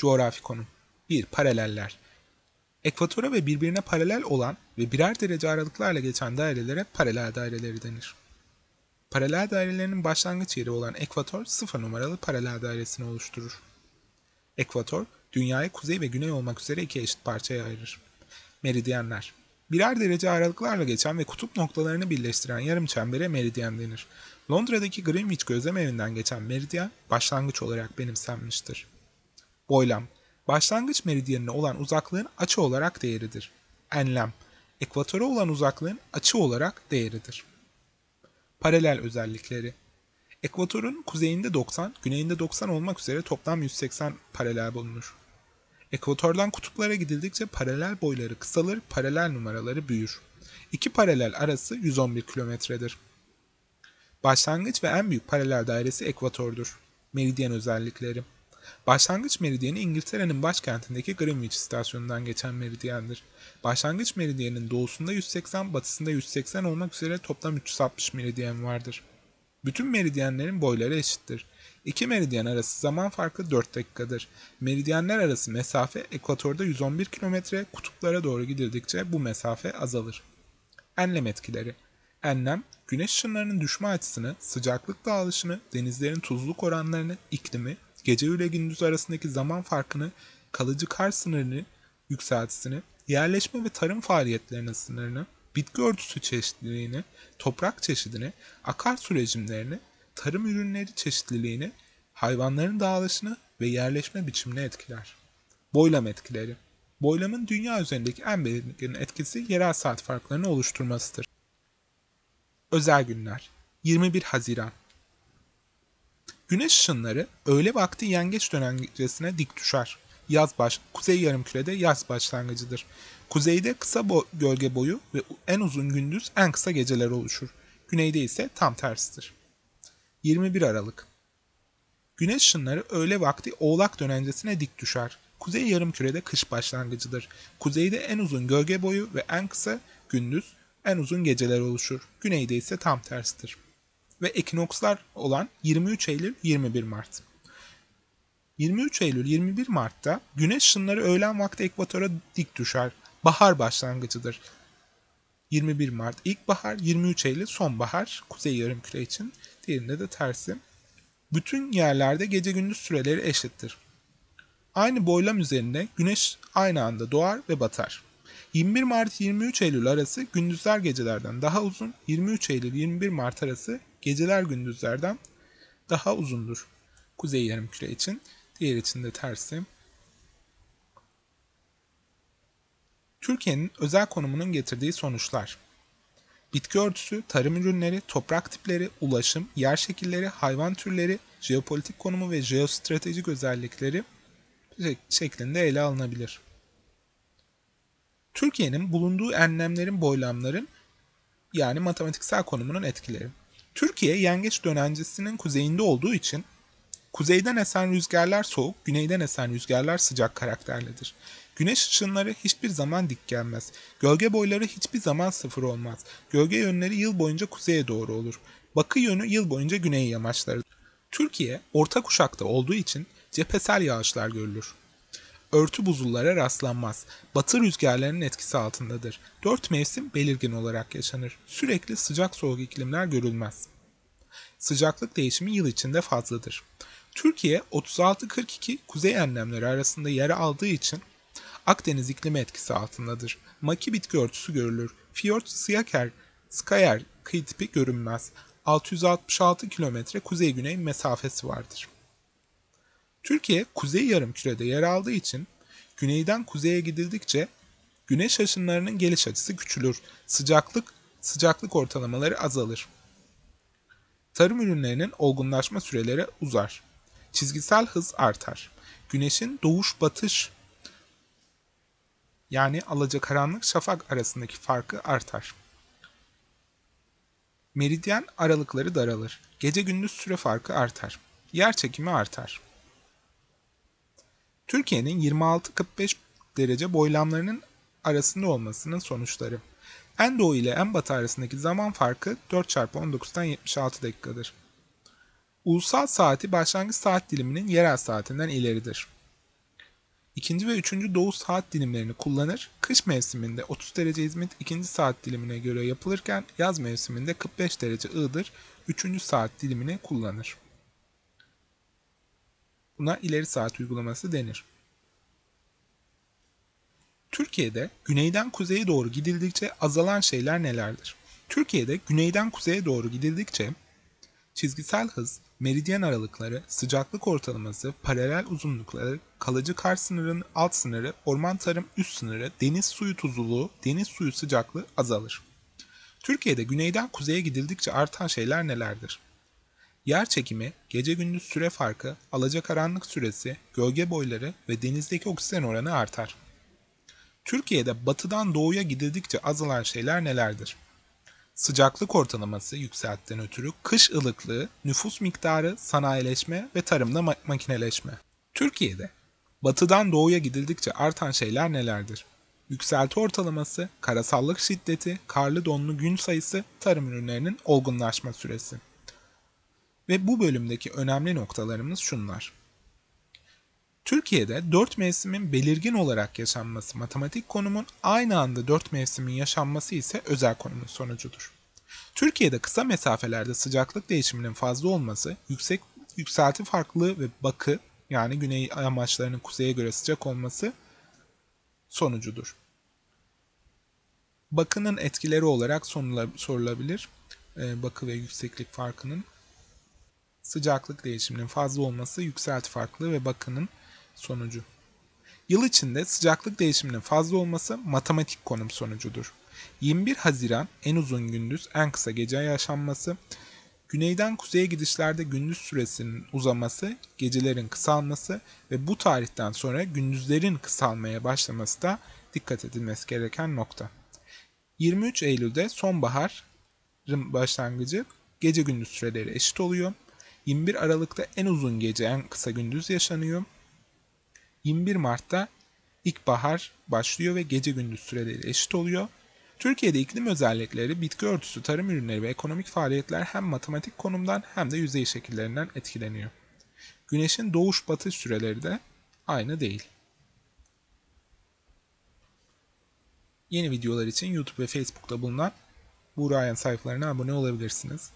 Coğrafi konum 1. Paraleller Ekvatora ve birbirine paralel olan ve birer derece aralıklarla geçen dairelere paralel daireleri denir. Paralel dairelerinin başlangıç yeri olan ekvator sıfır numaralı paralel dairesini oluşturur. Ekvator, dünyayı kuzey ve güney olmak üzere iki eşit parçaya ayırır. Meridyenler Birer derece aralıklarla geçen ve kutup noktalarını birleştiren yarım çembere meridyen denir. Londra'daki Greenwich gözlem evinden geçen meridyen başlangıç olarak benimsenmiştir. Boylam Başlangıç meridyenine olan uzaklığın açı olarak değeridir. Enlem Ekvatora olan uzaklığın açı olarak değeridir. Paralel özellikleri Ekvatorun kuzeyinde 90, güneyinde 90 olmak üzere toplam 180 paralel bulunur. Ekvatordan kutuplara gidildikçe paralel boyları kısalır, paralel numaraları büyür. İki paralel arası 111 kilometredir. Başlangıç ve en büyük paralel dairesi ekvatordur. Meridyen özellikleri Başlangıç meridyeni İngiltere'nin başkentindeki Greenwich istasyonundan geçen meridyendir. Başlangıç meridyeninin doğusunda 180, batısında 180 olmak üzere toplam 360 meridyen vardır. Bütün meridyenlerin boyları eşittir. İki meridyen arası zaman farkı 4 dakikadır. Meridyenler arası mesafe ekvatorda 111 km, kutuplara doğru gidildikçe bu mesafe azalır. Enlem etkileri Enlem, güneş ışınlarının düşme açısını, sıcaklık dağılışını, denizlerin tuzluk oranlarını, iklimi, gece ile gündüz arasındaki zaman farkını, kalıcı kar sınırını, yükseltisini, yerleşme ve tarım faaliyetlerinin sınırını, bitki örtüsü çeşitliliğini, toprak çeşidini, akarsu rejimlerini, tarım ürünleri çeşitliliğini, hayvanların dağılışını ve yerleşme biçimini etkiler. Boylam etkileri Boylamın dünya üzerindeki en belirgin etkisi yerel saat farklarını oluşturmasıdır. Özel günler 21 Haziran Güneş ışınları öğle vakti yengeç dönencesine dik düşer. Yaz baş, kuzey yarımkürede yaz başlangıcıdır. Kuzeyde kısa bo gölge boyu ve en uzun gündüz en kısa geceler oluşur. Güneyde ise tam tersidir. 21 Aralık Güneş ışınları öğle vakti oğlak dönencesine dik düşer. Kuzey yarımkürede kış başlangıcıdır. Kuzeyde en uzun gölge boyu ve en kısa gündüz, en uzun geceler oluşur. Güneyde ise tam tersidir ve ekinokslar olan 23 Eylül 21 Mart. 23 Eylül 21 Mart'ta güneş ışınları öğlen vakti ekvatora dik düşer. Bahar başlangıcıdır. 21 Mart ilkbahar, 23 Eylül sonbahar kuzey yarımküre için. Diğerinde de tersi. Bütün yerlerde gece gündüz süreleri eşittir. Aynı boylam üzerinde güneş aynı anda doğar ve batar. 21 Mart 23 Eylül arası gündüzler gecelerden daha uzun, 23 Eylül 21 Mart arası geceler gündüzlerden daha uzundur. Kuzey yarımküre için, diğer için de tersi. Türkiye'nin özel konumunun getirdiği sonuçlar. Bitki örtüsü, tarım ürünleri, toprak tipleri, ulaşım, yer şekilleri, hayvan türleri, jeopolitik konumu ve jeostratejik özellikleri şeklinde ele alınabilir. Türkiye'nin bulunduğu enlemlerin boylamların yani matematiksel konumunun etkileri. Türkiye yengeç dönencesinin kuzeyinde olduğu için kuzeyden esen rüzgarlar soğuk, güneyden esen rüzgarlar sıcak karakterlidir. Güneş ışınları hiçbir zaman dik gelmez. Gölge boyları hiçbir zaman sıfır olmaz. Gölge yönleri yıl boyunca kuzeye doğru olur. Bakı yönü yıl boyunca güney yamaçları. Türkiye orta kuşakta olduğu için cephesel yağışlar görülür örtü buzullara rastlanmaz. Batı rüzgarlarının etkisi altındadır. Dört mevsim belirgin olarak yaşanır. Sürekli sıcak soğuk iklimler görülmez. Sıcaklık değişimi yıl içinde fazladır. Türkiye 36-42 kuzey enlemleri arasında yer aldığı için Akdeniz iklimi etkisi altındadır. Maki bitki örtüsü görülür. Fiyort Siyaker, Skayer kıyı tipi görünmez. 666 kilometre kuzey-güney mesafesi vardır. Türkiye kuzey yarımkürede yer aldığı için güneyden kuzeye gidildikçe güneş ışınlarının geliş açısı küçülür. Sıcaklık sıcaklık ortalamaları azalır. Tarım ürünlerinin olgunlaşma süreleri uzar. Çizgisel hız artar. Güneşin doğuş batış yani alacakaranlık şafak arasındaki farkı artar. Meridyen aralıkları daralır. Gece gündüz süre farkı artar. Yer çekimi artar. Türkiye'nin 26-45 derece boylamlarının arasında olmasının sonuçları. En doğu ile en batı arasındaki zaman farkı 4 çarpı 19'dan 76 dakikadır. Ulusal saati başlangıç saat diliminin yerel saatinden ileridir. İkinci ve üçüncü doğu saat dilimlerini kullanır. Kış mevsiminde 30 derece hizmet ikinci saat dilimine göre yapılırken yaz mevsiminde 45 derece ığdır üçüncü saat dilimini kullanır. Buna ileri saat uygulaması denir. Türkiye'de güneyden kuzeye doğru gidildikçe azalan şeyler nelerdir? Türkiye'de güneyden kuzeye doğru gidildikçe çizgisel hız, meridyen aralıkları, sıcaklık ortalaması, paralel uzunlukları, kalıcı kar sınırının alt sınırı, orman tarım üst sınırı, deniz suyu tuzluluğu, deniz suyu sıcaklığı azalır. Türkiye'de güneyden kuzeye gidildikçe artan şeyler nelerdir? Yer çekimi, gece gündüz süre farkı, alacakaranlık süresi, gölge boyları ve denizdeki oksijen oranı artar. Türkiye'de batıdan doğuya gidildikçe azalan şeyler nelerdir? Sıcaklık ortalaması yükseltten ötürü kış ılıklığı, nüfus miktarı, sanayileşme ve tarımda ma- makineleşme. Türkiye'de batıdan doğuya gidildikçe artan şeyler nelerdir? Yükselti ortalaması, karasallık şiddeti, karlı donlu gün sayısı, tarım ürünlerinin olgunlaşma süresi. Ve bu bölümdeki önemli noktalarımız şunlar. Türkiye'de dört mevsimin belirgin olarak yaşanması matematik konumun aynı anda dört mevsimin yaşanması ise özel konumun sonucudur. Türkiye'de kısa mesafelerde sıcaklık değişiminin fazla olması, yüksek yükselti farklılığı ve bakı yani güney amaçlarının kuzeye göre sıcak olması sonucudur. Bakının etkileri olarak sorulabilir. Ee, bakı ve yükseklik farkının sıcaklık değişiminin fazla olması, yükselti farklılığı ve bakının sonucu. Yıl içinde sıcaklık değişiminin fazla olması matematik konum sonucudur. 21 Haziran en uzun gündüz, en kısa gece yaşanması, güneyden kuzeye gidişlerde gündüz süresinin uzaması, gecelerin kısalması ve bu tarihten sonra gündüzlerin kısalmaya başlaması da dikkat edilmesi gereken nokta. 23 Eylül'de sonbaharın başlangıcı gece gündüz süreleri eşit oluyor. 21 Aralık'ta en uzun gece en kısa gündüz yaşanıyor. 21 Mart'ta ilkbahar başlıyor ve gece gündüz süreleri eşit oluyor. Türkiye'de iklim özellikleri, bitki örtüsü, tarım ürünleri ve ekonomik faaliyetler hem matematik konumdan hem de yüzey şekillerinden etkileniyor. Güneşin doğuş batış süreleri de aynı değil. Yeni videolar için YouTube ve Facebook'ta bulunan Buğra sayfalarına abone olabilirsiniz.